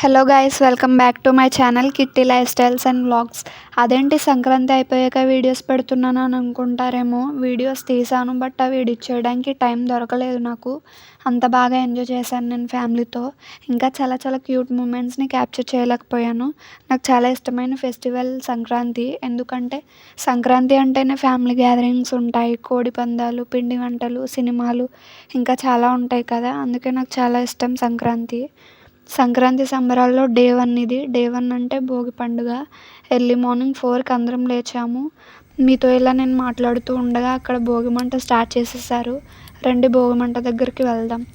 Hello guys welcome back to my channel kitty life styles and vlogs అదేంటి సంక్రాంతి అయిపోయాక videos పెడుతున్నాను అని అనుకుంటారేమో? వీడియోస్ తీసాను బట్ అవి ఎడిట్ చేయడానికి టైం దొరకలేదు నాకు. అంత బాగా ఎంజాయ్ చేశాను నేను ఫ్యామిలీతో ఇంకా చాలా చాలా క్యూట్ మూమెంట్స్ని క్యాప్చర్ చేయలేకపోయాను. నాకు చాలా ఇష్టమైన ఫెస్టివల్ సంక్రాంతి. ఎందుకంటే సంక్రాంతి అంటేనే ఫ్యామిలీ గ్యాదరింగ్స్ ఉంటాయి. కోడి పందాలు పిండి వంటలు సినిమాలు ఇంకా చాలా ఉంటాయి కదా. అందుకే నాకు చాలా ఇష్టం సంక్రాంతి. సంక్రాంతి సంబరాల్లో డే వన్ ఇది. డే వన్ అంటే భోగి పండుగ. ఎర్లీ మార్నింగ్ ఫోర్కి అందరం లేచాము. మీతో ఇలా నేను మాట్లాడుతూ ఉండగా అక్కడ భోగి మంట స్టార్ట్ చేసేసారు. రండి భోగి మంట దగ్గరికి వెళ్దాం.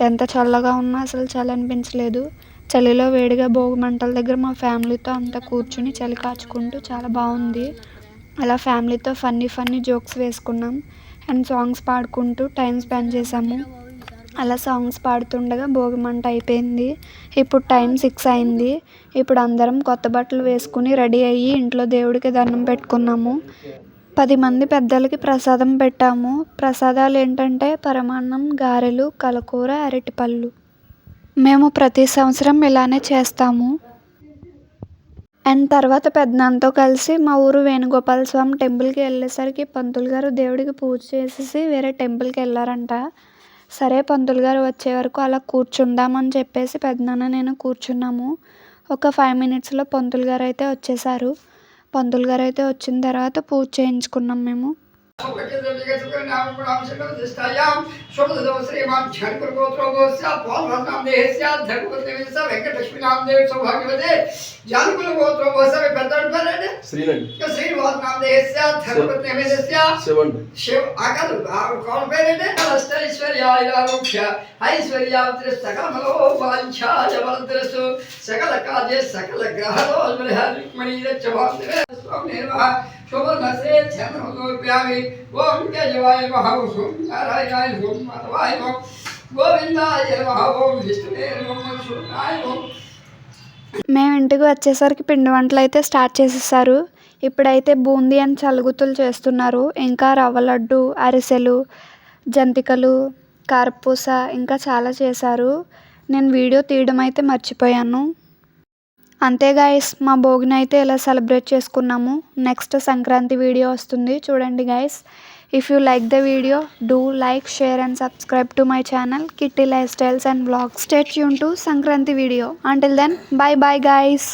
ఎంత చల్లగా ఉన్నా అసలు చలి అనిపించలేదు. చలిలో వేడిగా భోగి మంటల దగ్గర మా ఫ్యామిలీతో అంతా కూర్చుని చలి కాచుకుంటూ చాలా బాగుంది. అలా ఫ్యామిలీతో ఫన్నీ ఫన్నీ జోక్స్ వేసుకున్నాం. అండ్ సాంగ్స్ పాడుకుంటూ టైం స్పెండ్ చేసాము. అలా సాంగ్స్ పాడుతుండగా భోగి మంట అయిపోయింది. ఇప్పుడు టైం సిక్స్ అయింది. ఇప్పుడు అందరం కొత్త బట్టలు వేసుకుని రెడీ అయ్యి ఇంట్లో దేవుడికి దండం పెట్టుకున్నాము. పది మంది పెద్దలకి ప్రసాదం పెట్టాము. ప్రసాదాలు ఏంటంటే పరమాన్నం గారెలు కలకూర అరటిపళ్ళు. మేము ప్రతి సంవత్సరం ఇలానే చేస్తాము. అండ్ తర్వాత పెద్దనాన్నతో కలిసి మా ఊరు వేణుగోపాల స్వామి టెంపుల్కి వెళ్ళేసరికి పంతులు గారు దేవుడికి పూజ చేసేసి వేరే టెంపుల్కి వెళ్ళారంట. సరే పంతులు గారు వచ్చే వరకు అలా కూర్చుందామని చెప్పేసి పెద్దనాన్న నేను కూర్చున్నాము. ఒక ఫైవ్ మినిట్స్లో పంతులు గారు అయితే వచ్చేసారు. పంతులు గారు అయితే వచ్చిన తర్వాత పూజ చేయించుకున్నాం మేము. సకల కార్య సకల గ్రహ స్వామి గోవిందాయ నమః ఓం విష్ణువే నమః మేము ఇంటికి వచ్చేసరికి పిండి వంటలు అయితే స్టార్ట్ చేసేసారు. ఇప్పుడైతే బూందీ అని చలుగుతులు చేస్తున్నారు. ఇంకా రవ్వ లడ్డు అరిసెలు జంతికలు కారపూస ఇంకా చాలా చేశారు. నేను వీడియో తీయడం అయితే మర్చిపోయాను. అంతే గాయస్ మా భోగిని అయితే ఇలా సెలబ్రేట్ చేసుకున్నాము? నెక్స్ట్ సంక్రాంతి వీడియో వస్తుంది. చూడండి guys if you like the video do like share and subscribe to my channel kitty life styles and blogs stay Yoon to Sankranti video until then bye bye guys